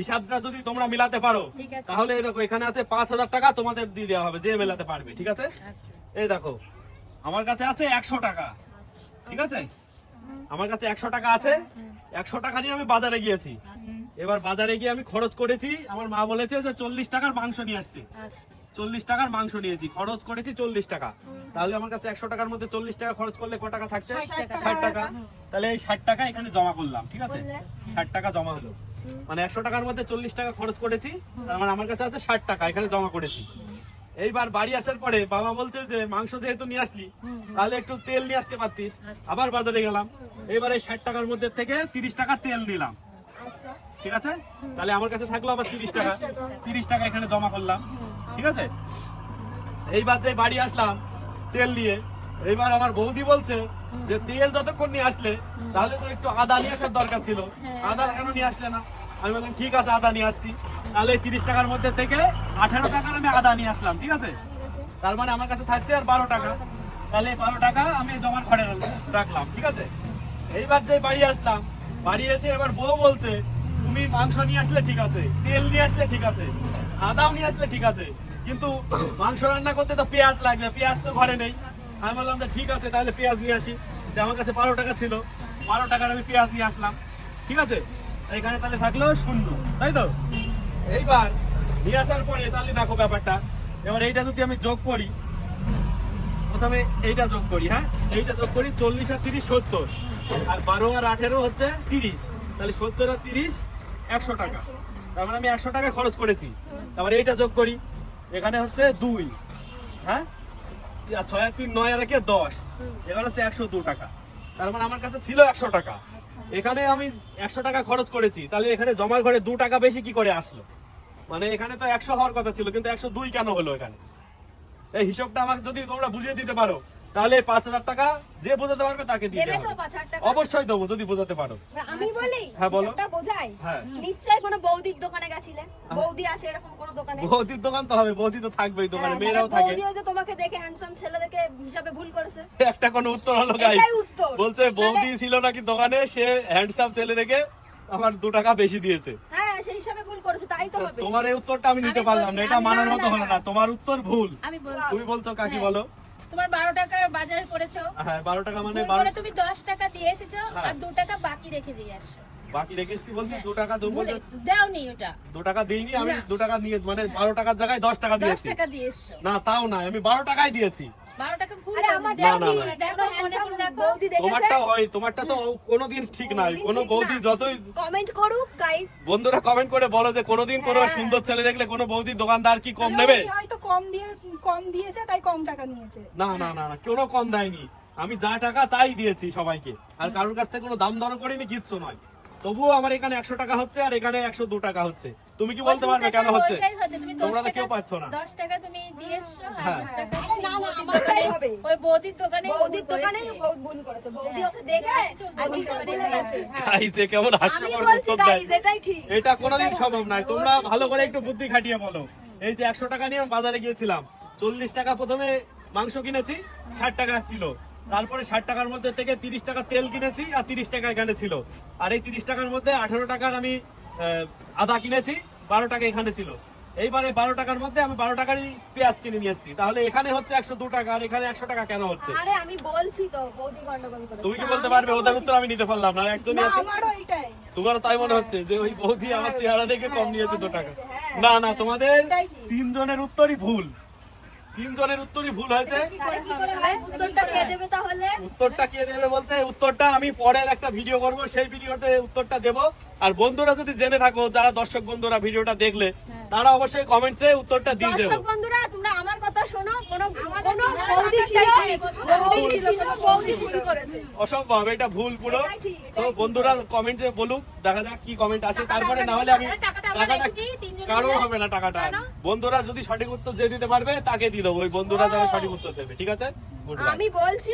হিসাবটা যদি তোমরা মিলাতে পারো তাহলে এই দেখো এখানে আছে পাঁচ হাজার টাকা তোমাদের দিয়ে দেওয়া হবে যে মেলাতে পারবে ঠিক আছে? আচ্ছা। এই দেখো আমার কাছে আছে একশো টাকা ঠিক আছে? আমার কাছে একশো টাকা আছে একশো টাকা নিয়ে আমি বাজারে গিয়েছি। এবার বাজারে গিয়ে আমি খরচ করেছি আমার মা বলেছে যে চল্লিশ টাকার মাংস নিয়ে আসছে আচ্ছা। চল্লিশ টাকার মাংস নিয়েছি খরচ করেছি চল্লিশ টাকা। তাহলে আমার কাছে একশো টাকার মধ্যে চল্লিশ টাকা খরচ করলে ক টাকা থাকছে। ষাট টাকা। তাহলে এই ষাট টাকা এখানে জমা করলাম ঠিক আছে? ষাট টাকা জমা হলো। মানে একশো টাকার মধ্যে চল্লিশ টাকা খরচ করেছি তার মানে আমার কাছে আছে ষাট টাকা এখানে জমা করেছি। এইবার বাড়ি আসার পরে বাবা বলছে যে মাংস যেহেতু নিয়ে আসলি তাহলে একটু তেল নিয়ে আসতে পারতিস। আবার বাজারে গেলাম এবার এই ষাট টাকার মধ্যে থেকে তিরিশ টাকা তেল নিলাম। আচ্ছা। ঠিক আছে? তাহলে আমার কাছে থাকল আবার তিরিশ টাকা। তিরিশ টাকা এখানে জমা করলাম। ঠিক আছে? এইবার যে বাড়ি আসলাম তেল নিয়ে এইবার আমার বৌদি বলছে যে তেল যতক্ষণ নিয়ে আসলে তাহলে তো একটু আদা নিয়ে আসার দরকার ছিল। আদা কেন নিয়ে আসলে না? আমি বললাম ঠিক আছে আদা নিয়ে আসছি। তাহলে তিরিশ টাকার মধ্যে থেকে আঠারো টাকার আমি আদা নিয়ে আসলাম ঠিক আছে? তার মানে আমার কাছে থাকছে আর বারো টাকা। তাহলে বারো টাকা আমি জমার ঘরে রাখলাম ঠিক আছে? এইবার যে বাড়ি আসলাম বাড়ি এসে এবার বউ বলছে তুমি মাংস নিয়ে আসলে ঠিক আছে তেল নিয়ে আসলে ঠিক আছে আদাও নিয়ে আসলে ঠিক আছে। কিন্তু মাংস রান্না করতে তো পেঁয়াজ লাগবে পেঁয়াজ তো ঘরে নেই। আমি বললাম যে ঠিক আছে, তাহলে পেঁয়াজ নিয়ে আসি। যে আমার কাছে বারো টাকা ছিল, বারো টাকার আমি পেঁয়াজ নিয়ে আসলাম। ঠিক আছে? এখানে তাহলে থাকল শূন্য, তাই তো? এইবার নিয়ে আসার পরে তাহলে দেখো ব্যাপারটা। এবার এইটা যদি আমি যোগ করি, প্রথমে এইটা যোগ করি হ্যাঁ? এইটা যোগ করি চল্লিশ আর তিরিশ সত্তর। আর বারো আর আঠেরো হচ্ছে তিরিশ। তাহলে সত্তর আর তিরিশ, একশো টাকা। তার মানে আমি একশো টাকা খরচ করেছি। তারপরে এইটা যোগ করি, এখানে হচ্ছে দুই হ্যাঁ? ছয় তিন, নয় আর একে দশ। এখানে হচ্ছে একশো দু টাকা। তার মানে আমার কাছে ছিল একশো টাকা। এখানে আমি একশো টাকা খরচ করেছি। তাহলে এখানে জমার ঘরে দু টাকা বেশি কি করে আসলো? মানে এখানে তো একশো হওয়ার কথা ছিল, কিন্তু একশো দুই কেন হলো এখানে? এই হিসাবটা আমাকে যদি তোমরা বুঝিয়ে দিতে পারো। তাহলে পাঁচ হাজার টাকা যে বোঝাতে পারবে তাকে দিয়ে? অবশ্যই দেবো যদি বোঝাতে পারো। আমি বলি হ্যাঁ, বলো। বোঝাই? হ্যাঁ। নিশ্চয়ই কোনো বৌদির দোকানে গেছিলে? বৌদি আছে এরকম কোনো দোকানে? বৌদির দোকান তো হবে বৌদি তো থাকবেই দোকানে হ্যাঁ, মেয়েরাও থাকে। বৌদিও যে তোমাকে দেখে হ্যান্ডসাম ছেলে দেখে হিসাবে ভুল করেছে। একটা কোনো উত্তর হলো গাই বলছে বৌদি ছিল নাকি দোকানে সে হ্যান্ডসাম ছেলে দেখে আমার দু টাকা বেশি দিয়েছে। হ্যাঁ সেই হিসাবে ভুল করেছে তাই তো হবে। তোমার এই উত্তরটা আমি নিতে পারলাম না এটা মানার মতো না, হলো না। তোমার উত্তর ভুল। তুমি বলছো কাকি হ্যাঁ। বলো। তোমার বারো টাকা বাজার করেছ। হ্যাঁ বারো টাকা মানে ভুল বারো করে তুমি দশ টাকা দিয়ে এসেছ হ্যাঁ। আর দু টাকা বাকি রেখে দিয়ে আসছো। বাকি রেখেছি বলছি দু টাকা দু দাওনি ওটা। দু টাকা দিইনি আমি না। টাকা নিয়ে মানে বারো টাকার জায়গায় দশ টাকা দশ দিয়েছি। টাকা দিয়ে এসছো। না তাও না আমি বারো টাকাই দিয়েছি। বারো টাকা ভুল আরে আমার দাও। না, না, না। দেখো মনে করে দেখো। তোমারটা হয় তোমারটা তো কোনোদিন ঠিক নাই। কোনো বৌদি যতই কমেন্ট করুক গাইস বন্ধুরা কমেন্ট করে বলো যে কোনোদিন কোনো হ্যাঁ। সুন্দর ছেলে দেখলে কোনো বৌদি দোকানদার কি কম নেবে? হয়তো কম দিয়ে কম দিয়েছে তাই কম টাকা নিয়েছে। না না না না কোনো কম দেয়নি। আমি যা টাকা তাই দিয়েছি সবাইকে। আর কারোর কাছ থেকে কোনো দাম দর করিনি কিচ্ছু নয়। তবুও আমার এখানে একশো টাকা হচ্ছে আর এখানে একশো দু টাকা হচ্ছে। তুমি কি বলতে পারবে কেন হচ্ছে? তোমরা তো কেউ পাচ্ছ না। দশ টাকা তুমি। ওই বৌদির দোকানে বৌদির দোকানে। করেছে। বৌদি ওকে দেখে কেমন হাস্যকর উত্তর দেয়। এটাই ঠিক। এটা কোনোদিন সম্ভব নয়। তোমরা ভালো করে একটু বুদ্ধি খাটিয়ে বলো। এই যে একশো টাকা নিয়ে আমি বাজারে গিয়েছিলাম। চল্লিশ টাকা প্রথমে মাংস কিনেছি ষাট টাকা ছিল। তারপরে ষাট টাকার মধ্যে থেকে তিরিশ টাকা তেল কিনেছি আর তিরিশ টাকা এখানে ছিল। আর এই তিরিশ টাকার মধ্যে আঠারো টাকার আমি আদা কিনেছি বারো টাকা এখানে ছিল। এইবারে বারো টাকার মধ্যে আমি বারো টাকারই পেঁয়াজ কিনে নিয়ে এসেছি। তাহলে এখানে হচ্ছে একশো দু টাকা আর এখানে একশো টাকা কেন হচ্ছে? আরে আমি বলছি তো বৌদি গন্ডগোল করেছে। তুমি কি বলতে পারবে? ওদের উত্তর আমি নিতে পারলাম না। একজনই আছে। তোমারও তাই মনে হচ্ছে যে ওই বৌদি আমার চেহারা দেখে কম নিয়েছে দু টাকা। না না তোমাদের তিনজনের উত্তরই ভুল। তিনজনের উত্তরই ভুল হয়েছে। হয় উত্তরটা কে দেবে তাহলে? উত্তরটা কে দেবে বলতে উত্তরটা আমি পরের একটা ভিডিও করব সেই ভিডিওতে উত্তরটা দেব। আর বন্ধুরা যদি জেনে থাকো যারা দর্শক বন্ধুরা ভিডিওটা দেখলে তারা অবশ্যই কমেন্টসে উত্তরটা দিয়ে দেবো। দর্শক বন্ধুরা তোমরা আমার কথা শোনো। কোনো কোনো বৌদি ছিল? বৌদি ছিল বৌদি ভুল করেছে অসম্ভব এটা ভুল পুরো। তো বন্ধুরা কমেন্টে বলুক দেখা যাক কি কমেন্ট আসে। তারপরে না হলে আমি কারও হবে না টাকাটা। বন্ধুরা যদি সঠিক উত্তর যে দিতে পারবে তাকে দিয়ে দেবো। ওই বন্ধুরা যারা সঠিক উত্তর দেবে ঠিক আছে? আমি বলছি